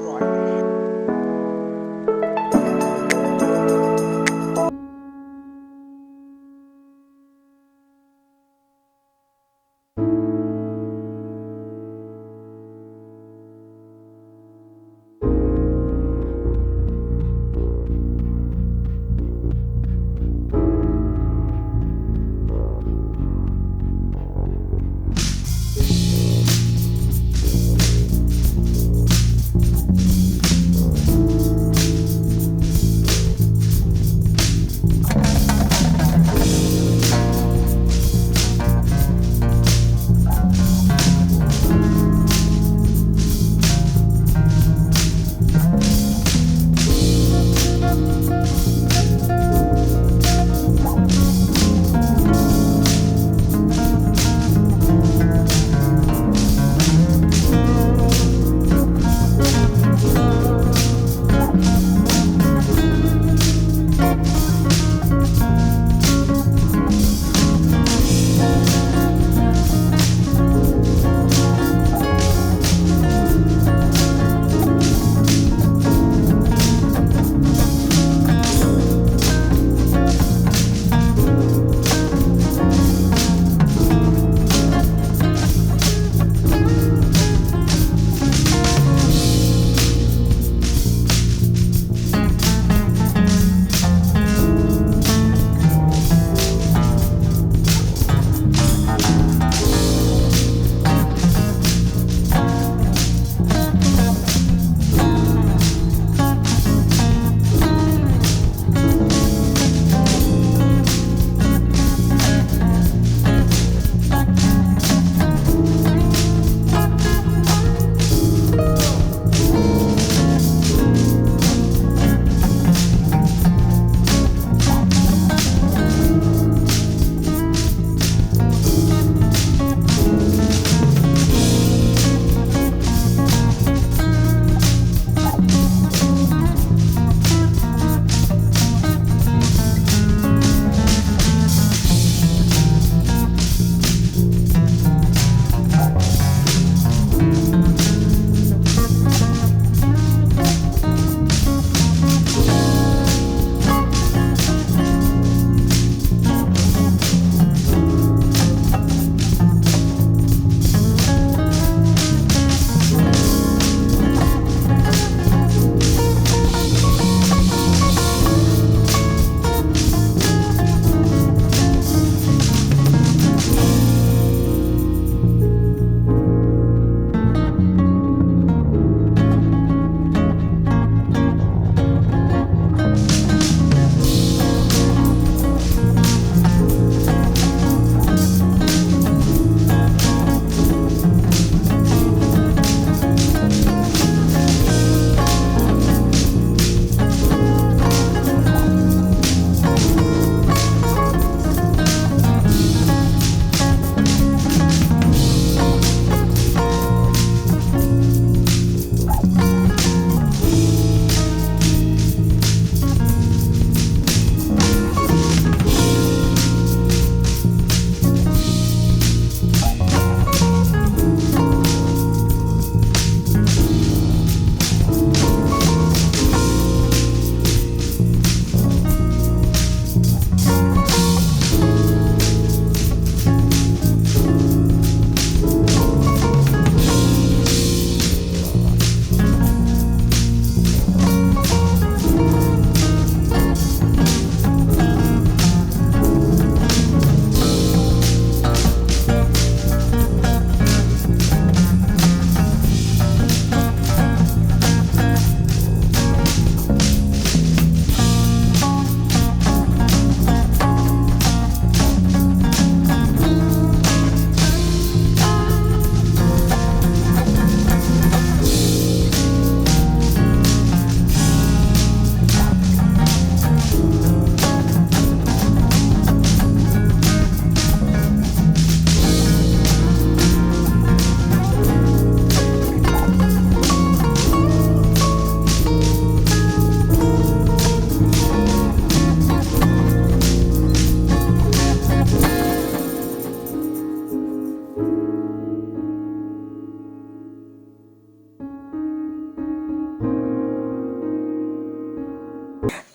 পর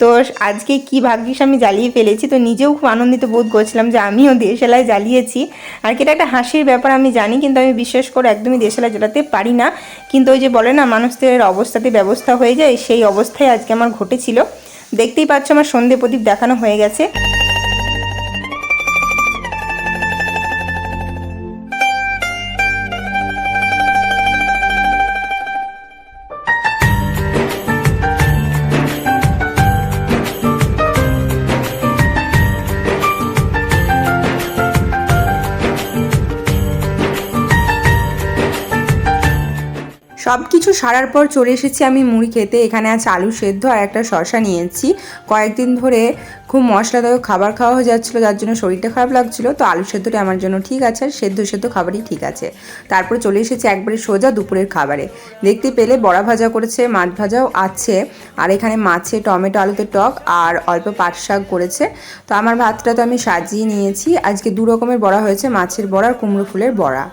তো আজকে কি ভাগ্যিস আমি জ্বালিয়ে ফেলেছি, তো নিজেও খুব আনন্দিত বোধ করছিলাম যে আমিও দেশালায় জ্বালিয়েছি। আর কি এটা একটা হাসির ব্যাপার, আমি জানি, কিন্তু আমি বিশ্বাস করে একদমই দেশালায় জ্বালাতে পারি না। কিন্তু ওই যে বলে না, মানুষদের অবস্থাতে ব্যবস্থা হয়ে যায়, সেই অবস্থায় আজকে আমার ঘটেছিল। দেখতেই পাচ্ছ আমার সন্ধে প্রদীপ দেখানো হয়ে গেছে। সব কিছু সারার পর চলে এসেছি আমি মুড়ি খেতে। এখানে আছে আলু সেদ্ধ আর একটা শশা নিয়েছি। কয়েকদিন ধরে খুব মশলাদায়ক খাবার খাওয়া হয়ে যাচ্ছিল, যার জন্য শরীরটা খারাপ লাগছিল। তো আলু সেদ্ধটা আমার জন্য ঠিক আছে, আর সেদ্ধ সেদ্ধ খাবারই ঠিক আছে। তারপরে চলে এসেছি একবারে সোজা দুপুরের খাবারে। দেখতে পেলে বড়া ভাজা করেছে, মাছ ভাজাও আছে। আর এখানে মাছে টমেটো, আলুতে টক আর অল্প পাট শাক করেছে। তো আমার ভাতটা তো আমি সাজিয়ে নিয়েছি। আজকে দু রকমের বড়া হয়েছে, মাছের বড়া আর কুমড়ো ফুলের বড়া।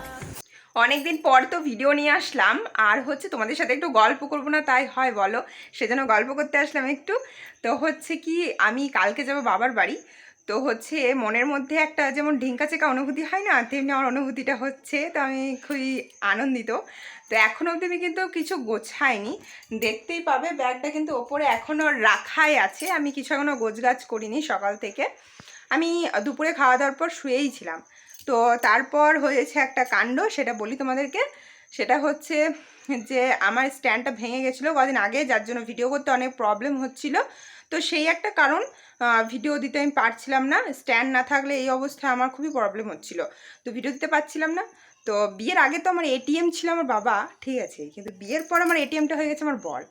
অনেকদিন পর তো ভিডিও নিয়ে আসলাম। আর হচ্ছে তোমাদের সাথে একটু গল্প করব না, তাই হয় বলো? সেজন্য গল্প করতে আসলাম একটু। তো হচ্ছে কি, আমি কালকে যাব বাবার বাড়ি। তো হচ্ছে মনের মধ্যে একটা যেমন ঢিঙ্কা চেকা অনুভূতি হয় না, তেমনি আমার অনুভূতিটা হচ্ছে। তো আমি খুবই আনন্দিত। তো এখন অবধি আমি কিন্তু কিছু গোছাইনি। দেখতেই পাবে, ব্যাগটা কিন্তু ওপরে এখনও রাখাই আছে। আমি কিছু এখনও গোছগাছ করিনি সকাল থেকে। আমি দুপুরে খাওয়া দাওয়ার পর শুয়েই ছিলাম। তো তারপর হয়েছে একটা কাণ্ড, সেটা বলি তোমাদেরকে। সেটা হচ্ছে যে আমার স্ট্যান্ডটা ভেঙে গেছিল কদিন আগে, যার জন্য ভিডিও করতে অনেক প্রবলেম হচ্ছিল। তো সেই একটা কারণ ভিডিও দিতে আমি পারছিলাম না। স্ট্যান্ড না থাকলে এই অবস্থায় আমার খুবই প্রবলেম হচ্ছিল। তো ভিডিও দিতে পারছিলাম না। তো বিয়ের আগে তো আমার এটিএম ছিল আমার বাবা, ঠিক আছে। কিন্তু বিয়ের পর আমার এটিএমটা হয়ে গেছে আমার বর।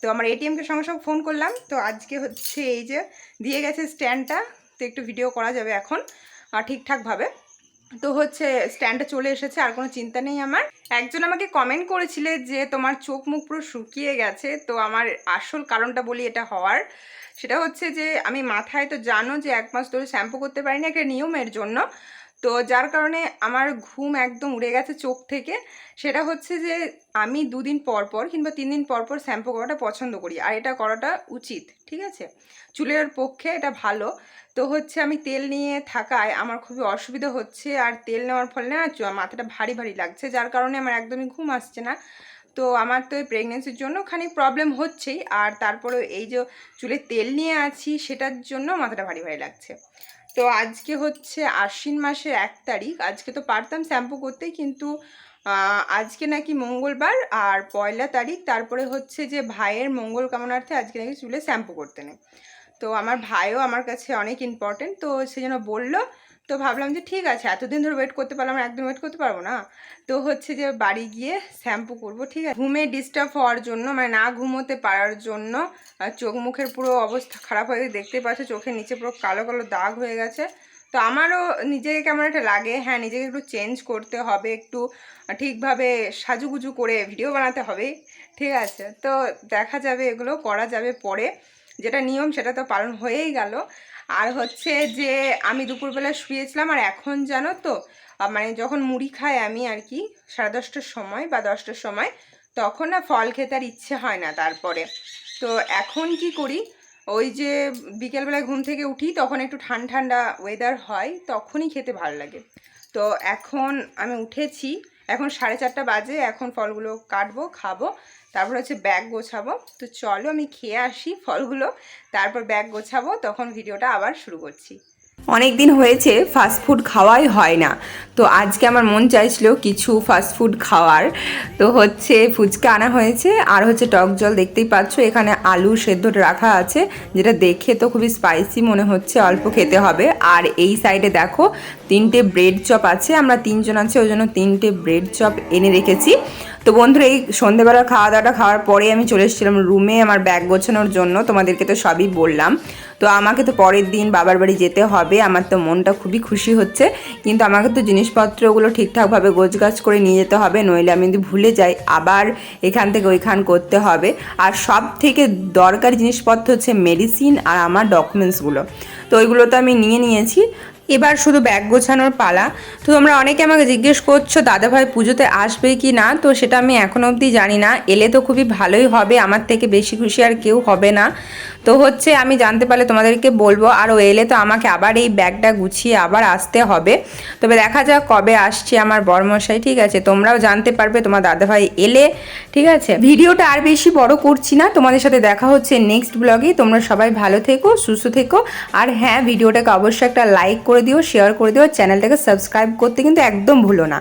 তো আমার এটিএমকে সঙ্গে সঙ্গে ফোন করলাম। তো আজকে হচ্ছে এই যে, দিয়ে গেছে স্ট্যান্ডটা। তো একটু ভিডিও করা যাবে এখন ঠিকঠাকভাবে। তো হচ্ছে স্ট্যান্ডে চলে এসেছে, আর কোনো চিন্তা নেই আমার। একজন আমাকে কমেন্ট করেছিলে যে তোমার চোখ মুখ পুরো শুকিয়ে গেছে, তো আমার আসল কারণটা বলি এটা হওয়ার। সেটা হচ্ছে যে আমি মাথায় তো জানো যে এক মাস ধরে শ্যাম্পু করতে পারিনি একটা নিয়মের জন্য। তো যার কারণে আমার ঘুম একদম উড়ে গেছে চোখ থেকে। সেটা হচ্ছে যে আমি দুদিন পর পর কিংবা তিন দিন পর পর শ্যাম্পু করাটা পছন্দ করি, আর এটা করাটা উচিত, ঠিক আছে? চুলের পক্ষে এটা ভালো। তো হচ্ছে আমি তেল নিয়ে থাকায় আমার খুবই অসুবিধা হচ্ছে, আর তেল নেওয়ার ফলে না মাথাটা ভারী ভারী লাগছে, যার কারণে আমার একদমই ঘুম আসছে না। তো আমার তো এই প্রেগনেন্সির জন্য খানিক প্রবলেম হচ্ছেই, আর তারপরে এই যে চুলে তেল নিয়ে আছি, সেটার জন্য মাথাটা ভারী ভারী লাগছে। তো আজকে হচ্ছে আশ্বিন মাসের এক তারিখ। আজকে তো পারতাম শ্যাম্পু করতে, কিন্তু আজকে নাকি মঙ্গলবার আর পয়লা তারিখ। তারপরে হচ্ছে যে ভাইয়ের মঙ্গল কামনার্থে আজকে নাকি চুলে শ্যাম্পু করতে নেই। তো আমার ভাইও আমার কাছে অনেক ইম্পর্টেন্ট তো সে যেন বলল তো ভাবলাম যে ঠিক আছে, এতদিন ধরে ওয়েট করতে পারলাম একদিন ওয়েট করতে পারব না। তো হচ্ছে যে বাড়ি গিয়ে শ্যাম্পু করব, ঠিক আছে? ঘুমে ডিস্টার্ব হওয়ার জন্য মানে না ঘুমোতে পারার জন্য চোখ মুখের পুরো অবস্থা খারাপ হয়ে দেখতে পাচ্ছ চোখের নিচে পুরো কালো কালো দাগ হয়ে গেছে। তো আমারও নিজেকে কেমন একটা লাগে হ্যাঁ নিজেকে একটু চেঞ্জ করতে হবে, একটু ঠিকভাবে সাজুগুজু করে ভিডিও বানাতে হবে, ঠিক আছে? তো দেখা যাবে, এগুলো করা যাবে পরে। যেটা নিয়ম সেটা তো পালন হয়েই গেল। আর হচ্ছে যে আমি দুপুরবেলা শুয়েছিলাম আর এখন জানো তো মানে যখন মুড়ি খাই আমি আর কি সাড়ে দশটার সময় বা দশটার সময়, তখন না ফল খেতে আর ইচ্ছে হয় না তারপরে। তো এখন কি করি, ওই যে বিকেলবেলায় ঘুম থেকে উঠি, তখন একটু ঠান্ডা ঠান্ডা ওয়েদার হয়, তখনই খেতে ভালো লাগে। তো এখন আমি উঠেছি, এখন সাড়ে চারটা বাজে, এখন ফলগুলো কাটবো, খাব তারপর হচ্ছে ব্যাগ গোছাবো। তো চলো আমি খেয়ে আসি ফলগুলো, তারপর ব্যাগ গোছাবো, তখন ভিডিওটা আবার শুরু করছি। অনেক দিন হয়েছে ফাস্টফুড খাওয়াই হয় না। তো আজকে আমার মন চাইছিল কিছু ফাস্টফুড খাওয়ার। তো হচ্ছে ফুচকা আনা হয়েছে, আর হচ্ছে টক জল দেখতেই পাচ্ছ, এখানে আলু সেদ্ধ রাখা আছে, যেটা দেখে তো খুবই স্পাইসি মনে হচ্ছে, অল্প খেতে হবে। আর এই সাইডে দেখো, তিনটে ব্রেড চপ আছে, আমরা তিনজন আছে, ওই জন্য তিনটে ব্রেড চপ এনে রেখেছি। তো বন্ধুরা, এই সন্ধেবেলা খাওয়া দাওয়াটা খাওয়ার পরে আমি চলে এসেছিলাম রুমে আমার ব্যাগ গোছানোর জন্য। তোমাদেরকে তো সবই বললাম। তো আমাকে তো পরের দিন বাবার বাড়ি যেতে হবে। আমার তো মনটা খুবই খুশি হচ্ছে। কিন্তু আমাকে তো জিনিসপত্রগুলো ঠিকঠাকভাবে গোছগাছ করে নিয়ে যেতে হবে। নইলে আমি যদি ভুলে যাই, আবার এখান থেকে ওইখান করতে হবে। আর সব থেকে দরকারি জিনিসপত্র হচ্ছে মেডিসিন আর আমার ডকুমেন্টসগুলো তো ওইগুলো তো আমি নিয়ে নিয়েছি। এবার শুধু ব্যাগ গোছানোর পালা। তো তোমরা অনেকে আমাকে জিজ্ঞেস করছ, দাদাভাই পুজোতে আসবে কি না? তো সেটা আমি এখনও অবধি জানি না। এলে তো খুবই ভালোই হবে, আমার থেকে বেশি খুশি আর কেউ হবে না। তো হচ্ছে আমি জানতে পারলে তোমাদেরকে বলব, আর ও এলে তো আমাকে আবার এই ব্যাগটা গুছিয়ে আবার আসতে হবে। তবে দেখা যাক কবে আসছে আমার বরমশাই, ঠিক আছে? তোমরাও জানতে পারবে, তোমার দাদাভাই এলে, ঠিক আছে? ভিডিওটা আর বেশি বড় করছি না, তোমাদের সাথে দেখা হচ্ছে নেক্সট ব্লগে তোমরা সবাই ভালো থেকো, সুস্থ থেকো। আর হ্যাঁ ভিডিওটাকে অবশ্যই একটা লাইক করে দিও শেয়ার করে দিও চ্যানেলটাকে সাবস্ক্রাইব করতে কিন্তু একদম ভুলো না।